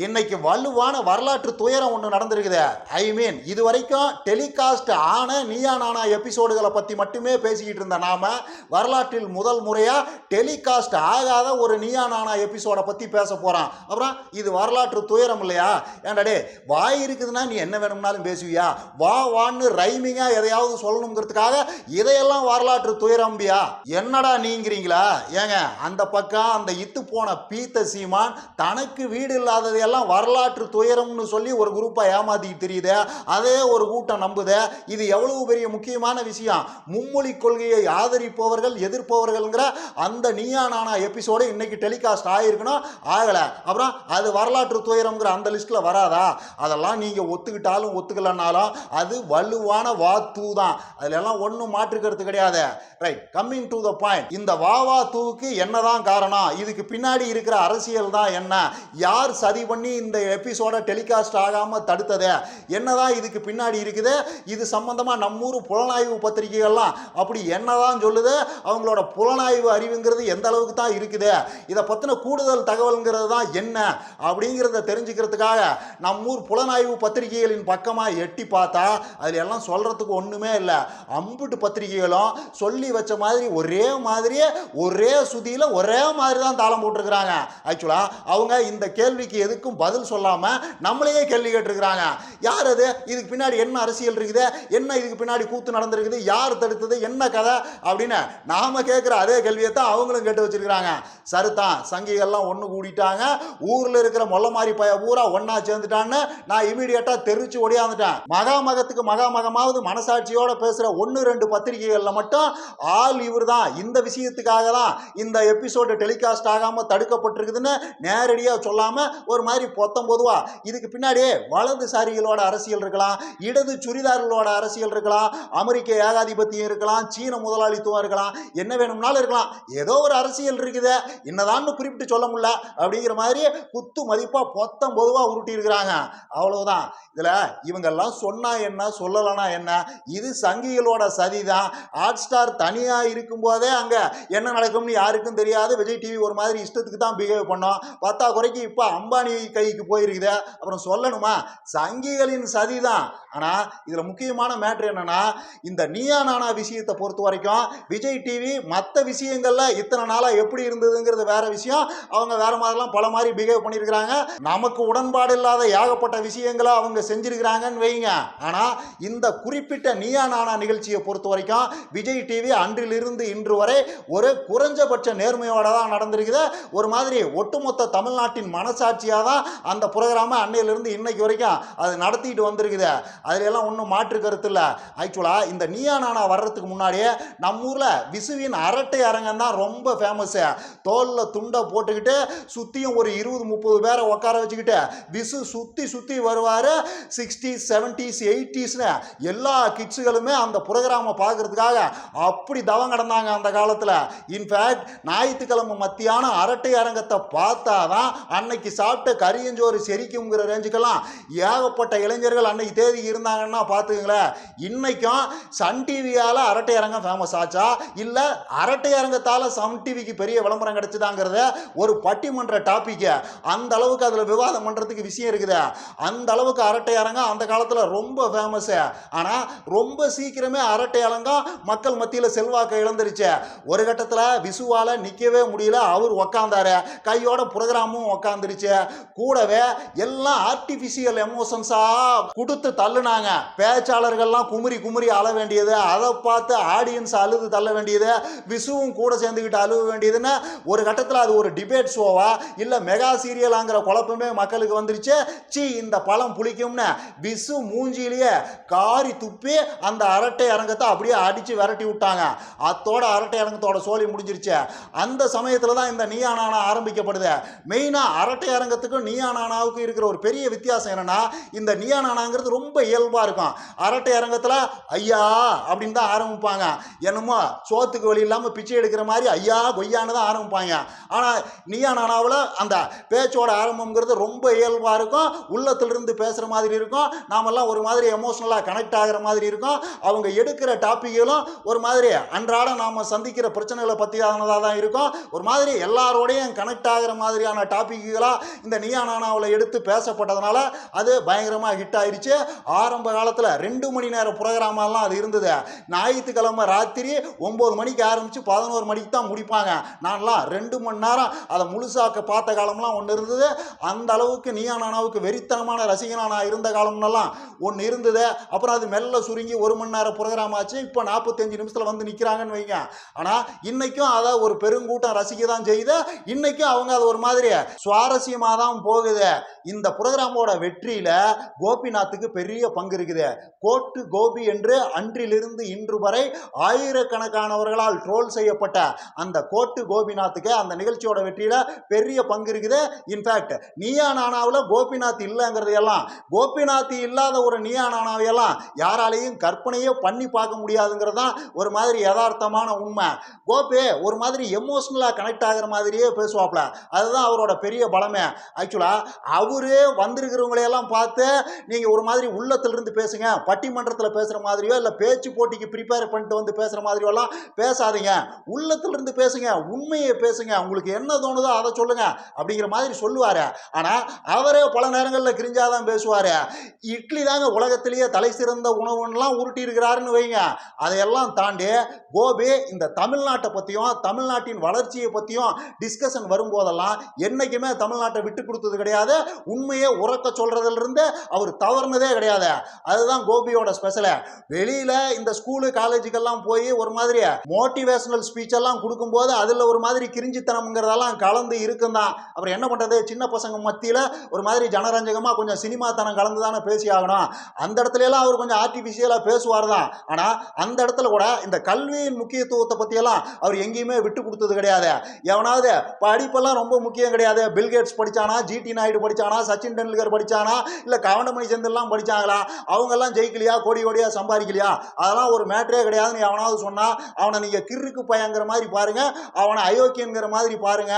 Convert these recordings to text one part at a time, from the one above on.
இன்னைக்கு வலுவான வரலாற்று துயரம் ஒன்று நடந்திருக்குது. ஐ மீன் இது வரைக்கும் டெலிகாஸ்ட் ஆன நீயா நானா எபிசோடுகளை பற்றி மட்டுமே பேசிக்கிட்டு இருந்த நாம வரலாற்றில் முதல் முறையாக டெலிகாஸ்ட் ஆகாத ஒரு நீயா நானா எபிசோடை பற்றி பேச போகிறோம் அப்புறம் இது வரலாற்று துயரம் இல்லையா? ஏன்டாடே வாய் இருக்குதுன்னா நீ என்ன வேணும்னாலும் பேசுவியா? வா வான்னு ரைமிங்காக எதையாவது சொல்லணுங்கிறதுக்காக இதையெல்லாம் வரலாற்று துயரம்பியா? என்னடா நீங்கிறீங்களா? ஏங்க அந்த பக்கம் அந்த இத்து போன பீத்த சீமான் தனக்கு வீடு எல்லாம் வரலாற்று துயரம்னு சொல்லி ஒரு குரூப்பை ஏமாத்திட்டு தெரியுது? அதே ஒரு கூட்டம் நம்புது? இது எவ்வளவு பெரிய முக்கியமான விஷயம். மும்மொழி கொள்கையை ஆதரிப்பவர்கள் எதிர்ப்பவர்கள்ங்கிற அந்த நீயா நானா எபிசோடு இன்னைக்கு டெலிகாஸ்ட் ஆகிருக்கணும் ஆகலை. அப்புறம் அது வரலாற்று துயரம்ங்கிற அந்த லிஸ்ட்டில் வராதா? அதெல்லாம் நீங்கள் ஒத்துக்கிட்டாலும் ஒத்துக்கலனாலும் அது வலுவான வாத்து தான் அதில் எல்லாம் ஒன்றும் மாற்றுக்கிறது கிடையாது. Right coming to the point இந்த வாவா தூவுக்கு என்னதான் காரணம்? இதுக்கு பின்னாடி இருக்கிற அரசியல் தான் என்ன? யார் சதி பண்ணி பண்ணி இந்த எபிசோட டெலிகாஸ்ட் ஆகாம தடுத்ததே? என்னதான் இதுக்கு பின்னாடி இருக்குது? இது சம்பந்தமா நம்மூர் புலனாய்வு பத்திரிகைகள்லாம் அப்படி என்னதான் சொல்லுது? அவங்களோட புலனாய்வு அறிவுங்கிறது எந்த அளவுக்கு தான் இருக்குது? இதை பற்றின கூடுதல் தகவல்ங்கிறது தான் என்ன? அப்படிங்கிறத தெரிஞ்சுக்கிறதுக்காக நம்மூர் புலனாய்வு பத்திரிகைகளின் பக்கமாக எட்டி பார்த்தா அதில் எல்லாம் சொல்கிறதுக்கு ஒன்றுமே இல்லை. அம்புட்டு பத்திரிகைகளும் சொல்லி வச்ச மாதிரி ஒரே மாதிரியே ஒரே சுதியில் ஒரே மாதிரி தான் தாளம் போட்டிருக்கிறாங்க. ஆக்சுவலாக அவங்க இந்த கேள்விக்கு எதுக்கு எதுக்கும் பதில் சொல்லாமல் நம்மளையே கேள்வி கேட்டிருக்கிறாங்க. யார் அது? இதுக்கு பின்னாடி என்ன அரசியல் இருக்குது? என்ன இதுக்கு பின்னாடி கூத்து நடந்திருக்குது? யார் தடுத்தது? என்ன கதை? அப்படின்னு நாம கேட்குற அதே கேள்வியை தான் அவங்களும் கேட்டு வச்சிருக்கிறாங்க. சரிதான் சங்கிகள்லாம் ஒன்று கூடிட்டாங்க. ஊரில் இருக்கிற மொல்ல மாதிரி பய பூரா ஒன்றா சேர்ந்துட்டான்னு நான் இமீடியட்டாக தெரிச்சு ஒடியாந்துட்டேன். மகாமகத்துக்கு மகாமகமாவது மனசாட்சியோட பேசுகிற ஒன்று ரெண்டு பத்திரிகைகளில் மட்டும் ஆள் இவர் தான் இந்த விஷயத்துக்காக தான் இந்த எபிசோடு டெலிகாஸ்ட் ஆகாமல் தடுக்கப்பட்டிருக்குதுன்னு நேரடியாக சொல்லாமல் ஒரு மாதிரி பொத்தம் பொதுவா இதுக்கு பின்னாடி வலதுசாரிகளோட அரசியல் இருக்கலாம் இடது சுரிதார்களோட அரசியல் இருக்கலாம் அமெரிக்க ஏகாதிபத்தியம் இருக்கலாம் சீன முதலாளித்துவம் இருக்கலாம் என்ன வேணும்னாலும் இருக்கலாம். ஏதோ ஒரு அரசியல் இருக்குது. என்னதான்னு குறிப்பிட்டு சொல்ல முடியல. அப்படிங்கிற மாதிரி குத்து மதிப்பாக பொத்தம் பொதுவாக உருட்டியிருக்கிறாங்க. அவ்வளவுதான். இதில் இவங்கெல்லாம் சொன்னால் என்ன சொல்லலைன்னா என்ன? இது சங்கிகளோட சதி தான் ஹாட் ஸ்டார் தனியாக இருக்கும்போதே அங்கே என்ன நடக்கும்னு யாருக்கும் தெரியாது. விஜய் டிவி ஒரு மாதிரி இஷ்டத்துக்கு தான் பிஹேவ் பண்ணோம். பத்தா குறைக்கு இப்போ அம்பானி கைக்கு போயிருக்குது. அப்புறம் சொல்லணுமா? சங்கிகளின் சதி தான் ஆனால் இதில் முக்கியமான மேட்ரு என்னன்னா இந்த நீயா நானா விஷயத்தை பொறுத்த வரைக்கும் விஜய் டிவி மற்ற விஷயங்களில் இத்தனை நாளாக எப்படி இருந்ததுங்கிறது வேற விஷயம். அவங்க வேற மாதிரிலாம் பல மாதிரி பிஹேவ் பண்ணியிருக்கிறாங்க. நமக்கு உடன்பாடு இல்லாத ஏகப்பட்ட விஷயங்களை அவங்க செஞ்சிருக்கிறாங்கன்னு வைங்க. ஆனால் இந்த குறிப்பிட்ட நீயா நானா நிகழ்ச்சியை பொறுத்த வரைக்கும் விஜய் டிவி அன்றிலிருந்து இன்று வரை ஒரு குறைஞ்சபட்ச நேர்மையோட தான் நடந்திருக்குது. ஒரு மாதிரி ஒட்டுமொத்த தமிழ்நாட்டின் மனசாட்சியாக தான் அந்த புரோகிராமை அன்னையிலிருந்து இன்னைக்கு வரைக்கும் அது நடத்திட்டு வந்திருக்குது. அதுல எல்லாம் ஒன்றும் மாற்று கருத்து இல்லை. ஆக்சுவலாக இந்த நீயா நானா வர்றதுக்கு முன்னாடியே நம்ம ஊரில் விசுவின் அரட்டை அரங்கம் தான் ரொம்ப ஃபேமஸ்ஸு தோலில் துண்டை போட்டுக்கிட்டு சுற்றியும் ஒரு இருபது முப்பது பேரை உட்கார வச்சுக்கிட்டு விசு சுற்றி சுற்றி வருவார். சிக்ஸ்டீஸ் செவன்ட்டீஸ் எயிட்டிஸ்னு எல்லா கிட்ஸுகளுமே அந்த புரோகிராமை பார்க்கறதுக்காக அப்படி தவம் கிடந்தாங்க அந்த காலத்தில். இன்ஃபேக்ட் ஞாயிற்றுக்கிழமை மத்தியான அரட்டை அரங்கத்தை பார்த்தா தான் அன்னைக்கு சாப்பிட்ட கரியஞ்சோறு செரிக்குங்கிற ரேஞ்சுக்கெல்லாம் ஏகப்பட்ட இளைஞர்கள் அன்னைக்கு தேதி இருந்தாங்கன்னா பார்த்துக்கங்களேன். இன்றைக்கும் சன் டிவியால் அரட்டை அரங்கம் ஃபேமஸ் ஆச்சா? இல்லை அரட்டை அரங்கத்தால் சன் டிவிக்கு பெரிய விளம்பரம் கிடச்சிதாங்கிறத ஒரு பட்டிமன்ற டாப்பிக்கு அந்த அளவுக்கு அதில் விவாதம் பண்ணுறதுக்கு விஷயம் இருக்குது. அந்த அளவுக்கு அரட்டை அரங்கம் அந்த காலத்தில் ரொம்ப ஃபேமஸ்ஸு ஆனால் ரொம்ப சீக்கிரமே அரட்டை அரங்கம் மக்கள் மத்தியில் செல்வாக்கை இழந்துருச்சு. ஒரு கட்டத்தில் விசுவால் நிற்கவே முடியல அவர் உக்காந்தாரு. கையோட ப்ரோக்ராமும் உக்காந்துருச்சு. கூடவே எல்லாம் ஆர்டிஃபிஷியல் எமோஷன்ஸாக கொடுத்து தள்ளுனாங்க. பேச்சாளர்கள்லாம் குமுறி குமுறி அழ வேண்டியது அதை பார்த்து ஆடியன்ஸ் அழுது தள்ள வேண்டியது விசுவும் கூட சேர்ந்துக்கிட்டு அழுவ வேண்டியதுன்னு ஒரு கட்டத்தில் அது ஒரு டிபேட் ஷோவா இல்லை மெகா சீரியலாங்கிற குழப்பமே மக்களுக்கு வந்துருச்சு. சி இந்த பழம் புளிக்கும்னு விசு மூஞ்சியிலேயே காரி துப்பி அந்த அரட்டை அரங்கத்தை அப்படியே அடித்து விரட்டி விட்டாங்க. அத்தோட அரட்டை அரங்கத்தோட சோழி முடிஞ்சிருச்சு. அந்த சமயத்தில் தான் இந்த நீயானானா ஆரம்பிக்கப்படுது. மெயினாக அரட்டை அரங்கத்துக்கும் நீயானானாவுக்கு இருக்கிற ஒரு பெரிய வித்தியாசம் என்னன்னா இந்த நீயானானாங்கிறது ரொம்ப இயல்பாக இருக்கும் அரட்டை அரங்கத்தில் ஐயா அப்படின்னு தான் ஆரம்பிப்பாங்க. என்னமோ சோத்துக்கு வழி இல்லாமல் பிச்சை எடுக்கிற மாதிரி ஐயா கொய்யான்னு தான் ஆரம்பிப்பாங்க. ஆனால் நீயா நானாவில் அந்த பேச்சோட ஆரம்பம்ங்கிறது ரொம்ப இயல்பாக இருக்கும். உள்ளத்திலிருந்து பேசுகிற மாதிரி இருக்கும். நாமெல்லாம் ஒரு மாதிரி எமோஷ்னலாக கனெக்ட் ஆகிற மாதிரி இருக்கும். அவங்க எடுக்கிற டாப்பிக்குகளும் ஒரு மாதிரி அன்றாட நாம் சந்திக்கிற பிரச்சனைகளை பற்றியானதாக தான் இருக்கும். ஒரு மாதிரி எல்லாரோடையும் கனெக்ட் ஆகிற மாதிரியான டாப்பிக்குகளாக இந்த நீ நீயா நானாவில் எடுத்து பேசப்பட்டதுனால அது பயங்கரமாக ஹிட் ஆயிடுச்சு ஆரம்ப காலத்தில் ரெண்டு மணி நேர ப்ரோக்ராமெல்லாம் அது இருந்தது. ஞாயிற்றுக்கிழமை ராத்திரி ஒம்பது மணிக்கு ஆரம்பித்து பதினோரு மணிக்கு தான் முடிப்பாங்க. நான்லாம் ரெண்டு மணி நேரம் அதை முழுசாக்க பார்த்த காலம்லாம் ஒன்று இருந்தது. அந்த அளவுக்கு நீயா நானாவுக்கு வெறித்தனமான ரசிகனா நான் இருந்த காலம்னெல்லாம் ஒன்று இருந்தது. அப்புறம் அது மெல்ல சுருங்கி ஒரு மணி நேரம் ப்ரோக்ராம் ஆச்சு. இப்போ நாற்பத்தஞ்சு நிமிஷத்தில் வந்து நிற்கிறாங்கன்னு வைங்க. ஆனால் இன்னைக்கும் அதை ஒரு பெருங்கூட்டம் ரசிக்க தான் செய்யுது. இன்னைக்கும் அவங்க அது ஒரு மாதிரி சுவாரஸ்யமாக தான் போகுது. இந்த புரோகிராமோட வெற்றியில் கோபிநாத்துக்கு பெரிய பங்கு இருக்குது. கோட்டு கோபி என்று அன்றிலிருந்து இன்று வரை ஆயிரக்கணக்கானவர்களால் ட்ரோல் செய்யப்பட்ட அந்த கோட்டு கோபிநாத்துக்கு அந்த நிகழ்ச்சியோட வெற்றியில் பெரிய பங்கு இருக்குது. இன்ஃபேக்ட் நீயா நானாவில் கோபிநாத் இல்லைங்கிறதையெல்லாம் கோபிநாத் இல்லாத ஒரு நீயா நானாவையெல்லாம் யாராலையும் கற்பனையே பண்ணி பார்க்க முடியாதுங்கிறது தான் ஒரு மாதிரி யதார்த்தமான உண்மை. கோபி ஒரு மாதிரி எமோஷ்னலாக கனெக்ட் ஆகிற மாதிரியே பேசுவாப்ல. அதுதான் அவரோட பெரிய பலமே. ஆக்சுவலாக அவரே வந்திருக்கிறவங்களையெல்லாம் பார்த்து நீங்கள் ஒரு மாதிரி உள்ளத்திலிருந்து பேசுங்க. பட்டிமன்றத்தில் பேசுகிற மாதிரியோ இல்லை பேச்சு போட்டிக்கு ப்ரிப்பேர் பண்ணிட்டு வந்து பேசுகிற மாதிரியோலாம் பேசாதீங்க. உள்ளத்திலிருந்து பேசுங்க. உண்மையை பேசுங்க. உங்களுக்கு என்ன தோணுதோ அதை சொல்லுங்க. அப்படிங்கிற மாதிரி சொல்லுவார். ஆனால் அவரே பல நேரங்களில் கிரிஞ்சாதான் பேசுவார். இட்லி தாங்க உலகத்திலேயே தலை சிறந்த உணவுன்னெலாம் உருட்டி இருக்கிறாருன்னு வைங்க. அதையெல்லாம் தாண்டி கோபி இந்த தமிழ்நாட்டை பற்றியும் தமிழ்நாட்டின் வளர்ச்சியை பற்றியும் டிஸ்கஷன் வரும்போதெல்லாம் என்றைக்குமே தமிழ்நாட்டை விட்டு கொடுத்து கொடுத்தது கிடையாது. உண்மையை உறக்க சொல்கிறதுலேருந்து அவர் தவறுனதே கிடையாது. அதுதான் கோபியோட ஸ்பெஷலு வெளியில் இந்த ஸ்கூலு காலேஜுக்கெல்லாம் போய் ஒரு மாதிரி மோட்டிவேஷனல் ஸ்பீச் எல்லாம் கொடுக்கும்போது அதில் ஒரு மாதிரி கிரிஞ்சித்தனம்ங்கிறதெல்லாம் கலந்து இருக்கும் தான் அப்புறம் என்ன பண்ணுறது சின்ன பசங்க மத்தியில் ஒரு மாதிரி ஜனரஞ்சகமாக கொஞ்சம் சினிமாத்தனம் கலந்து தானே பேசி ஆகணும். அந்த இடத்துல எல்லாம் அவர் கொஞ்சம் ஆர்டிஃபிஷியலாக பேசுவார் தான் ஆனால் அந்த இடத்துல கூட இந்த கல்வியின் முக்கியத்துவத்தை பற்றியெல்லாம் அவர் எங்கேயுமே விட்டு கொடுத்தது கிடையாது. எவனாவது படிப்பெல்லாம் ரொம்ப முக்கியம் கிடையாது. பில்கேட்ஸ் படித்தானா ஜிடி நாயுடு படித்தானா சச்சின் டெண்டுல்கர் படித்தானா இல்லை கவனமணி செந்தில்லாம் படித்தாங்களா அவங்கெல்லாம் ஜெயிக்கலையா? கோடி கோடியாக சம்பாதிக்கலையா? அதெல்லாம் ஒரு மேட்டரே கிடையாதுன்னு எவனாவது சொன்னால் அவனை நீங்கள் கிறுக்கு பயங்கிற மாதிரி பாருங்கள் அவனை அயோக்கியங்கிற மாதிரி பாருங்க.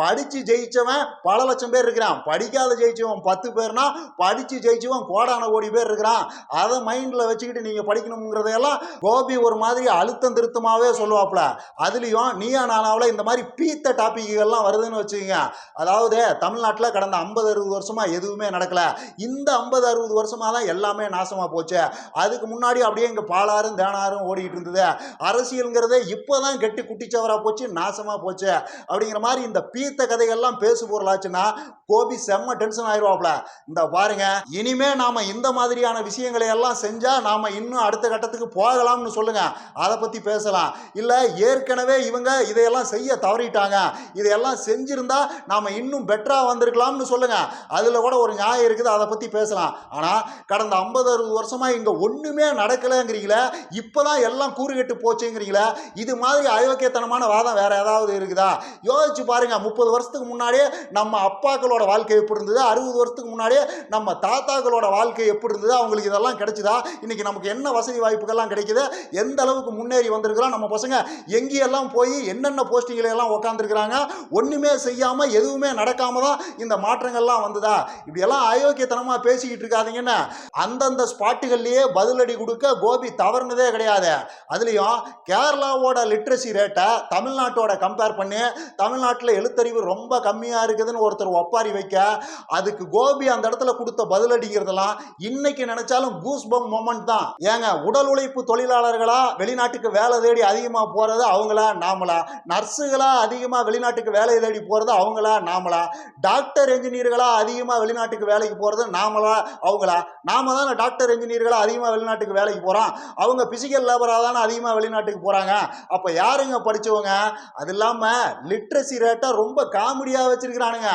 படித்து ஜெயித்தவன் பல லட்சம் பேர் இருக்கிறான். படிக்காத ஜெயிச்சவன் பத்து பேர்னா படித்து ஜெயிச்சவன் கோடான கோடி பேர் இருக்கிறான். அதை மைண்டில் வச்சுக்கிட்டு நீங்கள் படிக்கணுங்கிறதையெல்லாம் கோபி ஒரு மாதிரி அழுத்தம் திருத்தமாகவே சொல்லுவாப்புல. அதுலேயும் நீயா நானாவில் இந்த மாதிரி பீத்த டாபிக்குகள்லாம் வருதுன்னு வச்சுக்கோங்க. அதாவது தமிழ்நாட்டில் கடந்த ஐம்பது அறுபது வருஷமாக எதுவுமே நடக்கலை. இந்த ஐம்பது அறுபது வருஷமாக தான் எல்லாமே நாசமாக போச்சு. அதுக்கு முன்னாடி அப்படியே இங்கே பாலாரும் தேனாரும் ஓடிட்டு இருந்தது. அரசியலுங்கிறதே இப்போ தான் கெட்டி குட்டிச்சவராக போச்சு நாசமாக போச்சு. அப்படிங்கிற மாதிரி இந்த பீத்த கதைகள்லாம் பேசு பொருளாச்சுன்னா கோபி செம்ம டென்ஷன் ஆயிடுவாப்ல இந்த பாருங்க இனிமே நாம இந்த மாதிரியான விஷயங்களை எல்லாம் செஞ்சா நாம இன்னும் அடுத்த கட்டத்துக்கு போகலாம்னு சொல்லுங்க. அதை பத்தி பேசலாம். இல்ல ஏற்கனவே இவங்க இதையெல்லாம் செய்ய தவறிட்டாங்க. இதையெல்லாம் செஞ்சிருந்தா நாம இன்னும் பெட்டரா சொல்லலாம்னு சொல்லுங்க. அதில் கூட ஒரு நியாயம் இருக்குது அதை பற்றி பேசலாம். ஆனால் கடந்த ஐம்பது அறுபது வருஷமாக இங்கே ஒன்றுமே நடக்கலைங்கிறீங்களே இப்போ தான் எல்லாம் கூறுகெட்டு போச்சுங்கிறீங்களே இது மாதிரி அயோக்கியத்தனமான வாதம் வேறு ஏதாவது இருக்குதா? யோசிச்சு பாருங்கள் முப்பது வருஷத்துக்கு முன்னாடியே நம்ம அப்பாக்களோட வாழ்க்கை எப்படி இருந்தது? அறுபது வருஷத்துக்கு முன்னாடியே நம்ம தாத்தாக்களோட வாழ்க்கை எப்படி இருந்தது? அவங்களுக்கு இதெல்லாம் கிடைச்சுதா? இன்றைக்கி நமக்கு என்ன வசதி வாய்ப்புகள்லாம் கிடைக்குது? எந்த அளவுக்கு முன்னேறி வந்திருக்கிறோம்? நம்ம பசங்க எங்கேயெல்லாம் போய் என்னென்ன போஸ்டிங்கில் எல்லாம் உட்காந்துருக்குறாங்க ஒன்றுமே செய்யாமல் எதுவுமே நடக்காமல் தான் இந்த மாற்றங்கள்லாம் வந்ததா? இப்படியெல்லாம் அயோக்கியத்தனமாக பேசிக்கிட்டு இருக்காதீங்கன்னு அந்தந்த ஸ்பாட்டுகள்லேயே பதிலடி கொடுக்க கோபி தவறுனதே கிடையாது. அதுலேயும் கேரளாவோட லிட்ரஸி ரேட்டை தமிழ்நாட்டோட கம்பேர் பண்ணி தமிழ்நாட்டில் எழுத்தறிவு ரொம்ப கம்மியாக இருக்குதுன்னு ஒருத்தர் ஒப்பாரி வைக்க அதுக்கு கோபி அந்த இடத்துல கொடுத்த பதிலடிங்கிறதெல்லாம் இன்னைக்கு நினைச்சாலும் கூஸ் பம் மொமெண்ட் தான். ஏங்க உடல் உழைப்பு தொழிலாளர்களா வெளிநாட்டுக்கு வேலை தேடி அதிகமாக போகிறது அவங்களா? நாமளா. நர்ஸுகளா அதிகமாக வெளிநாட்டுக்கு வேலை தேடி போகிறது அவங்களா? நாமளா. டாக்டர் என்ஜினியர்களா அதிகமாக வெளிநாட்டுக்கு வேலைக்கு போகிறது நாமளா அவங்களா? நாம தானே டாக்டர் என்ஜினியர்களாக அதிகமாக வெளிநாட்டுக்கு வேலைக்கு போகிறோம் அவங்க பிசிக்கல் லேபராக தானே அதிகமாக வெளிநாட்டுக்கு போகிறாங்க அப்போ யாருங்க படித்தவங்க அது இல்லாமல் லிட்ரஸி ரேட்டை ரொம்ப காமெடியாக வச்சிருக்கிறானுங்க.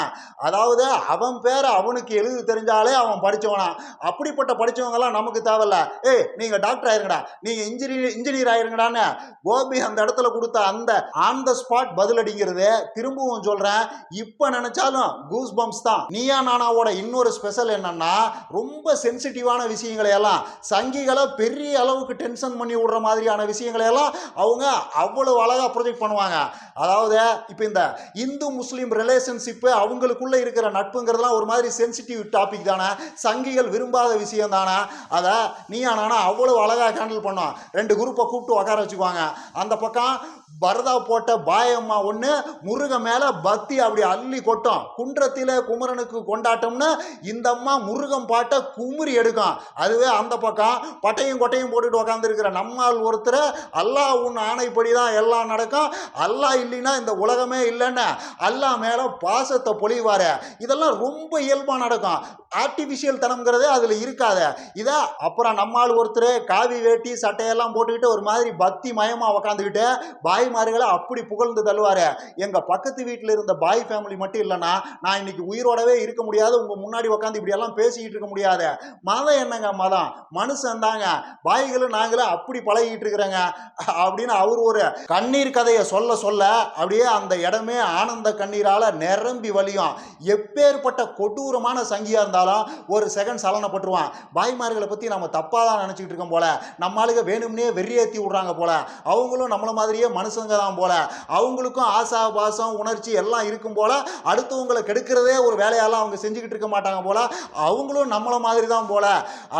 அதாவது அவன் பேரை அவனுக்கு எழுதி தெரிஞ்சாலே அவன் படித்தவனா அப்படிப்பட்ட படித்தவங்கலாம் நமக்கு தேவையில்ல. ஏய் நீங்கள் டாக்டர் ஆயிருங்கடா. நீங்கள் இன்ஜினியர் இன்ஜினியர் ஆயிருங்கடான்னு கோபி அந்த இடத்துல கொடுத்த அந்த ஆன் த ஸ்பாட் பதிலடிங்கிறது திரும்பவும் சொல்கிறேன் இப்போ நினச்சாலும் கூஸ் பம்ப்ஸ் தான். நீயா நானாவோட இன்னொரு ஸ்பெஷல் என்னன்னா ரொம்ப சென்சிட்டிவான விஷயங்களை எல்லாம் சங்கிகளை பெரிய அளவுக்கு டென்ஷன் பண்ணி விடுற மாதிரியான விஷயங்களை எல்லாம் அவங்க அவ்வளவு அழகாக ப்ரொஜெக்ட் பண்ணுவாங்க. அதாவது இப்போ இந்த இந்து முஸ்லீம் ரிலேஷன்ஷிப்பு அவங்களுக்குள்ள இருக்கிற நட்புங்கிறதுலாம் ஒரு மாதிரி சென்சிட்டிவ் டாபிக் தானே. சங்கிகள் விரும்பாத விஷயம் தானே. அதை நீயா நானா அவ்வளவு அழகாக ஹேண்டில் பண்ணோம் ரெண்டு குரூப்பை கூப்பிட்டு உட்கார வச்சுக்குவாங்க. அந்த பக்கம் பரதா போட்ட பாயம்மா ஒன்று முருகன் மேலே பக்தி அப்படி அள்ளி கொட்டும் குன்றத்தில் குமரனுக்கு கொண்டாட்டம்னு இந்த அம்மா முருகன் பாட்டை குமுறி எடுக்கும் அதுவே அந்த பக்கம் பட்டையும் கொட்டையும் போட்டுட்டு உக்காந்துருக்கிற நம்மால் ஒருத்தர் அல்லாஹ் உன் ஆணைப்படி தான் எல்லாம் நடக்கும். அல்லாஹ் இல்லைன்னா இந்த உலகமே இல்லைன்னு. அல்லாஹ் மேலே பாசத்தை பொழிவாரு. இதெல்லாம் ரொம்ப இயல்பாக நடக்கும். ஆர்டிஃபிஷியல் தனம்ங்கிறதே அதில் இருக்காத. இதை அப்புறம் நம்மால் ஒருத்தர் காவி வேட்டி சட்டையெல்லாம் போட்டுக்கிட்டு ஒரு மாதிரி பக்தி மயமாக உக்காந்துக்கிட்டு பாய்மார்களை அப்படி புகழ்ந்து தள்ளுவார். எங்கள் பக்கத்து வீட்டில் இருந்த பாய் ஃபேமிலி மட்டும் இல்லைன்னா நான் இன்னைக்கு உயிரோடவே இருக்க முடியாது உங்கள் முன்னாடி உட்காந்து இப்படியெல்லாம் பேசிக்கிட்டு இருக்க முடியாது. மதம் என்னங்க மதம்? மனுஷன் தாங்க. பாய்களும் நாங்களும் அப்படி பழகிட்டு இருக்கிறேங்க. அப்படின்னு அவர் ஒரு கண்ணீர் கதையை சொல்ல சொல்ல அப்படியே அந்த இடமே ஆனந்த கண்ணீரால் நிரம்பி வழியும். எப்பேற்பட்ட கொடூரமான சங்கியாக இருந்தால் இருந்தாலும் ஒரு செகண்ட் சலனப்பட்டுருவான் பாய்மார்களை பற்றி நம்ம தப்பாக தான் நினச்சிக்கிட்டு இருக்கோம் போல. நம்ம ஆளுங்க வேணும்னே வெறியேற்றி விட்றாங்க போல. அவங்களும் நம்மளை மாதிரியே மனுஷங்க தான் போல. அவங்களுக்கும் ஆசா பாசம் உணர்ச்சி எல்லாம் இருக்கும் போல. அடுத்தவங்களை கெடுக்கிறதே ஒரு வேலையெல்லாம் அவங்க செஞ்சுக்கிட்டு இருக்க மாட்டாங்க போல. அவங்களும் நம்மளை மாதிரி தான் போல.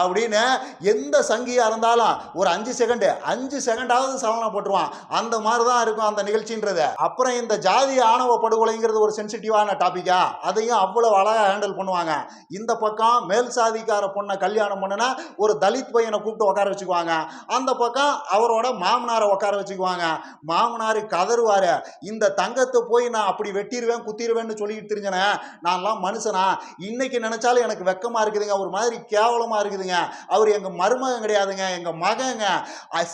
அப்படின்னு எந்த சங்கியாக இருந்தாலும் ஒரு அஞ்சு செகண்டு அஞ்சு செகண்டாவது சலனப்பட்டுருவான் அந்த மாதிரி தான் இருக்கும் அந்த நிகழ்ச்சின்றது. அப்புறம் இந்த ஜாதி ஆணவ படுகொலைங்கிறது ஒரு சென்சிட்டிவான டாப்பிக்கா அதையும் அவ்வளோ அழகாக ஹேண்டில் பண்ணுவாங்க. இந்த இந்த பக்கம் மேல் சாதிக்கார பொண்ணை கல்யாணம் பண்ணுனா ஒரு தலித் பையனை கூப்பிட்டு உட்கார வச்சுக்குவாங்க. அந்த பக்கம் அவரோட மாமனாரை உட்கார வச்சுக்குவாங்க. மாமனார் கதறுவார். இந்த தங்கத்தை போய் நான் அப்படி வெட்டிடுவேன் குத்திடுவேன்னு சொல்லிட்டு தெரிஞ்சனே நான்லாம் மனுஷனா. இன்னைக்கு நினைச்சாலும் எனக்கு வெக்கமாக இருக்குதுங்க. ஒரு மாதிரி கேவலமாக இருக்குதுங்க. அவர் எங்கள் மருமகன் கிடையாதுங்க எங்கள் மகங்க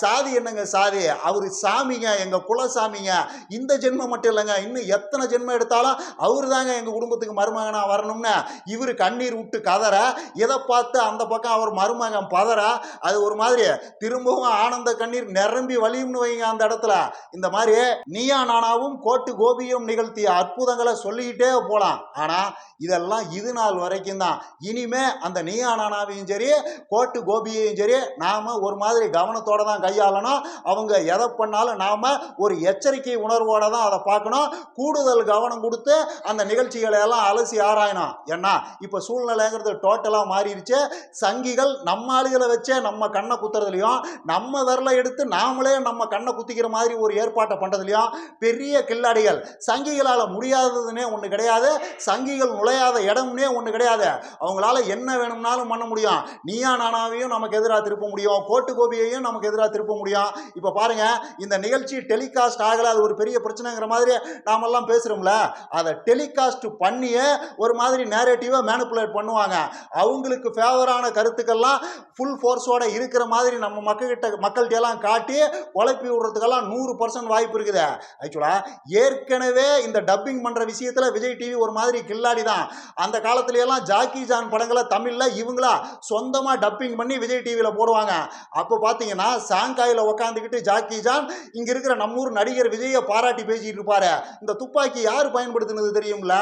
சாதி என்னங்க சாதி? அவர் சாமிங்க எங்கள் குலசாமிங்க. இந்த ஜென்மம் மட்டும் இல்லைங்க. இன்னும் எத்தனை ஜென்மம் எடுத்தாலும் அவர் தாங்க எங்கள் குடும்பத்துக்கு மருமகனாக வரணும்னு. இவர் கண்ணீர் விட்டு கதற இதை பார்த்து அந்த பக்கம் அவர் மருமகன் பதற அது ஒரு மாதிரி திரும்பவும் ஆனந்த கண்ணீர் நிரம்பி வலியும்னு வைங்க அந்த இடத்துல. இந்த மாதிரி நீயா நானாவும் கோட்டு கோபியும் நிகழ்த்திய அற்புதங்களை சொல்லிக்கிட்டே போகலாம் ஆனால் இதெல்லாம் இது நாள் வரைக்கும் தான். இனிமே அந்த நீயா நானாவையும் சரி கோட்டு கோபியையும் சரி நாம் ஒரு மாதிரி கவனத்தோட தான் கையாளணும். அவங்க எதை பண்ணாலும் நாம் ஒரு எச்சரிக்கை உணர்வோட தான் அதை பார்க்கணும். கூடுதல் கவனம் கொடுத்து அந்த நிகழ்ச்சிகளை எல்லாம் அலசி ஆராயணும். ஏன்னா இப்போ சூழ்நிலை சூழ்நிலைங்கிறது டோட்டலாக மாறிடுச்சு சங்கிகள் நம்ம ஆளுகளை வச்சே நம்ம கண்ணை குத்துறதுலையும் நம்ம விரலை எடுத்து நாமளே நம்ம கண்ணை குத்திக்கிற மாதிரி ஒரு ஏற்பாட்டை பண்ணுறதுலையும் பெரிய கில்லாடிகள். சங்கிகளால் முடியாததுன்னே ஒன்று கிடையாது. சங்கிகள் நுழையாத இடம்னே ஒன்று கிடையாது. அவங்களால என்ன வேணும்னாலும் பண்ண முடியும். நீயா நானாவையும் நமக்கு எதிராக திருப்ப முடியும். கோட்டு கோபியையும் நமக்கு எதிராக திருப்ப முடியும். இப்போ பாருங்க இந்த நிகழ்ச்சி டெலிகாஸ்ட் ஆகல அது ஒரு பெரிய பிரச்சனைங்கிற மாதிரி நாமெல்லாம் பேசுகிறோம்ல அதை டெலிகாஸ்ட் பண்ணியே ஒரு மாதிரி நேரேட்டிவாக மேனுப்புலேட் பண்ணி பண்ணுவாங்க. அவங்களுக்கு ஃபேவரான கருத்துக்கள்லாம் ஃபுல் ஃபோர்ஸோட இருக்கிற மாதிரி நம்ம மக்கள்கிட்ட மக்கள்கிட்ட எல்லாம் காட்டி உழைப்பி விடுறதுக்கெல்லாம் நூறு பர்சன்ட் வாய்ப்பு இருக்குது. ஆக்சுவலாக ஏற்கனவே இந்த டப்பிங் பண்ணுற விஷயத்தில் விஜய் டிவி ஒரு மாதிரி கில்லாடி தான் அந்த காலத்துலயெல்லாம் ஜாக்கி ஜான் படங்களை தமிழில் இவங்களா சொந்தமாக டப்பிங் பண்ணி விஜய் டிவியில் போடுவாங்க. அப்போ பார்த்தீங்கன்னா சாங்காயில் உக்காந்துக்கிட்டு ஜாக்கி ஜான் இங்கே இருக்கிற நம்மூர் நடிகர் விஜயை பாராட்டி பேசிட்டு இருப்பாரு. இந்த துப்பாக்கி யார் பயன்படுத்தினது தெரியும்ல?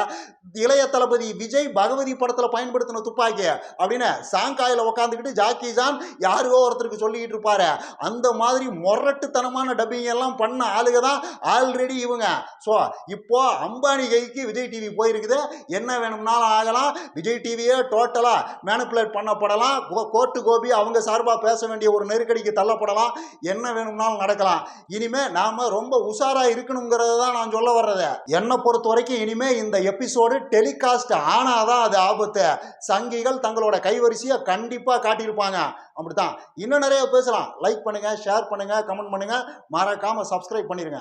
இளைய தளபதி விஜய் பகவதி படத்தில் பயன்படுத்தின துப்பாக்கி அப்படின்னு சாங்காயில் உட்காந்துக்கிட்டு ஜாக்கி ஜான் யாருக்கோ ஒருத்தருக்கு சொல்லிக்கிட்டு இருப்பாரு. அந்த மாதிரி முரட்டுத்தனமான டப்பிங் எல்லாம் பண்ண ஆளுக தான் ஆல்ரெடி இவங்க. ஸோ இப்போ அம்பானி கைக்கு விஜய் டிவி போயிருக்குது. என்ன வேணும்னாலும் ஆகலாம். விஜய் டிவியே டோட்டலாக மேனுப்புலேட் பண்ணப்படலாம். கோ- கோர்ட்டு கோபி அவங்க சார்பாக பேச வேண்டிய ஒரு நெருக்கடிக்கு தள்ளப்படலாம். என்ன வேணும்னாலும் நடக்கலாம். இனிமே நாம ரொம்ப உஷாரா இருக்கணுங்கிறத தான் நான் சொல்ல வர்றது. என்னை பொறுத்த வரைக்கும் இனிமே இந்த எபிசோடு டெலிகாஸ்ட் ஆனாதான் அது ஆபத்து. சங்கிகள் தங்களோட கைவரிசையை கண்டிப்பா காட்டியிருப்பாங்க. அப்படித்தான். இன்னும் நிறைய பேசலாம். லைக் பண்ணுங்க ஷேர் பண்ணுங்க கமெண்ட் பண்ணுங்க. மறக்காம சப்ஸ்கிரைப் பண்ணிருங்க.